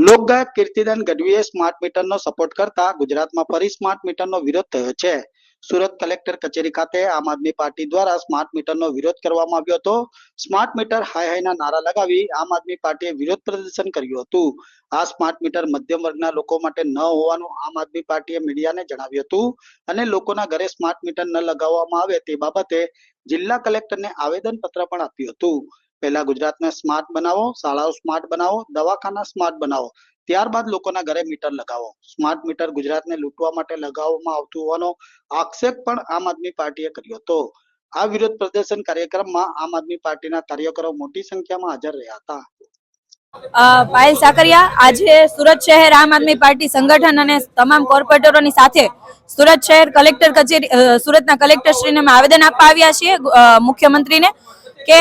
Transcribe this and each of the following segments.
લોકગાયક કીર્તિદાન ગઢવીએ સ્માર્ટ મીટરનો સપોર્ટ કરતા ગુજરાતમાં ફરી સ્માર્ટ મીટરનો વિરોધ થયો છે. સુરત કલેક્ટર કચેરી ખાતે આમ આદમી પાર્ટી દ્વારા સ્માર્ટ મીટરનો વિરોધ કરવામાં આવ્યો હતો. સ્માર્ટ મીટર હાય હાયના નારા લગાવી આમ આદમી પાર્ટીએ વિરોધ પ્રદર્શન કર્યું હતું. આ સ્માર્ટ મીટર મધ્યમ વર્ગના લોકો માટે ન હોવાનું આમ આદમી પાર્ટીએ મીડિયાને જણાવ્યું હતું અને લોકોના ઘરે સ્માર્ટ મીટર ન લગાવવામાં આવે તે બાબતે જિલ્લા કલેક્ટરને આવેદન પત્ર પણ આપ્યું હતું. પહેલા ગુજરાતને સ્માર્ટ બનાવો, શાળાઓ સ્માર્ટ બનાવો, દવાખાના સ્માર્ટ બનાવો. ત્યારબાદ લોકોના ઘરે મીટર લગાવો. સ્માર્ટ મીટર ગુજરાતને લૂંટવા માટે લગાવવામાં આવતું હોવાનો આક્ષેપ પણ આમ આદમી પાર્ટીએ કર્યો. હતો આ વિરોધ પ્રદર્શન કાર્યક્રમમાં આમ આદમી પાર્ટીના કાર્યકરો મોટી સંખ્યામાં હાજર રહ્યા હતા. પાયલ સાકરિયા, આજે સુરત શહેર આમ આદમી પાર્ટી સંગઠન અને તમામ કોર્પોરેટરોની સાથે સુરત શહેર કલેક્ટર કચેરી સુરતના કલેક્ટરશ્રીને અમે આવેદન આપવા આવ્યા છીએ મુખ્યમંત્રીને, કે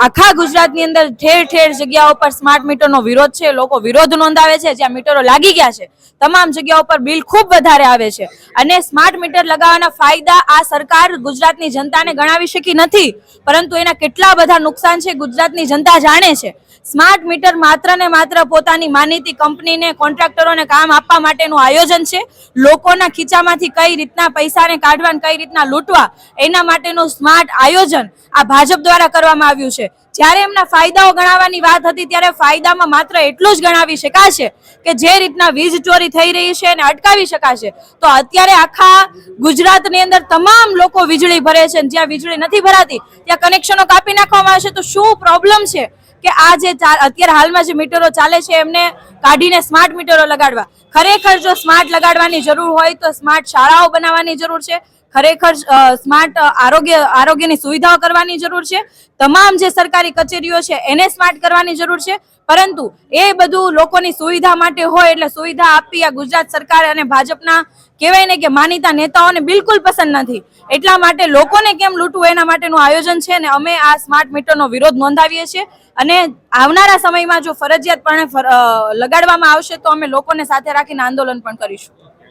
આખા ગુજરાતની અંદર ઠેર ઠેર જગ્યાઓ પર સ્માર્ટ મીટરનો વિરોધ છે, લોકો વિરોધ નોંધાવે છે, જ્યાં મીટરો લાગી ગયા છે. તમામ જગ્યાઓ પર બિલ ખૂબ વધારે આવે છે. અને સ્માર્ટ મીટર લગાવવાના ફાયદા આ સરકાર ગુજરાતની જનતાને ગણાવી શકી નથી. પરંતુ એના કેટલા બધા નુકસાન છે, ગુજરાતની જનતા જાણે છે. સ્માર્ટ મીટર માત્ર ને માત્ર પોતાની માનીતી કંપનીને, કોન્ટ્રાક્ટરોને કામ આપવા માટેનું આયોજન છે. લોકોના ખીચામાંથી કઈ રીતના પૈસાને કાઢવા કઈ રીતના લૂંટવા, એના માટેનું સ્માર્ટ આયોજન આ ભાજપ દ્વારા કરવામાં આવ્યું છે. જ્યારે એમના ફાયદાઓ ગણાવવાની વાત હતી, ત્યારે ફાયદામાં માત્ર એટલું જ ગણાવી શકાશે કે જે રીતના વીજ ચોરી થઈ રહી છે એને અટકાવી શકાશે. તો અત્યારે આખા ગુજરાતની અંદર તમામ લોકો વીજળી ભરે છે જ્યાં વીજળી નથી ભરાતી, ત્યાં કનેક્શનો કાપી નાખવામાં આવશે. તો શું પ્રોબ્લેમ છે કે આ જે અત્યારે હાલમાં જે મીટરો ચાલે છે, એમને કાઢીને સ્માર્ટ મીટરો લગાડવા. ખરેખર જો સ્માર્ટ લગાડવાની જરૂર હોય તો સ્માર્ટ શાળાઓ બનાવવાની જરૂર છે. ખરેખર સ્માર્ટ આરોગ્ય, આરોગ્યની સુવિધાઓ કરવાની જરૂર છે. તમામ જે સરકારી કચેરીઓ છે, એને સ્માર્ટ કરવાની જરૂર છે. પરંતુ એ બધું લોકોની સુવિધા માટે હોય એટલે સુવિધા આપવી આ ગુજરાત સરકાર અને ભાજપના કહેવાય ને કે માનીતા નેતાઓને બિલકુલ પસંદ નથી. એટલા માટે લોકોને કેમ લૂંટવું એના માટેનું આયોજન છે અને અમે આ સ્માર્ટ મીટરનો વિરોધ નોંધાવીએ છીએ. અને આવનારા સમયમાં જો ફરજિયાતપણે લગાડવામાં આવશે તો અમે લોકોને સાથે રાખીને આંદોલન પણ કરીશું.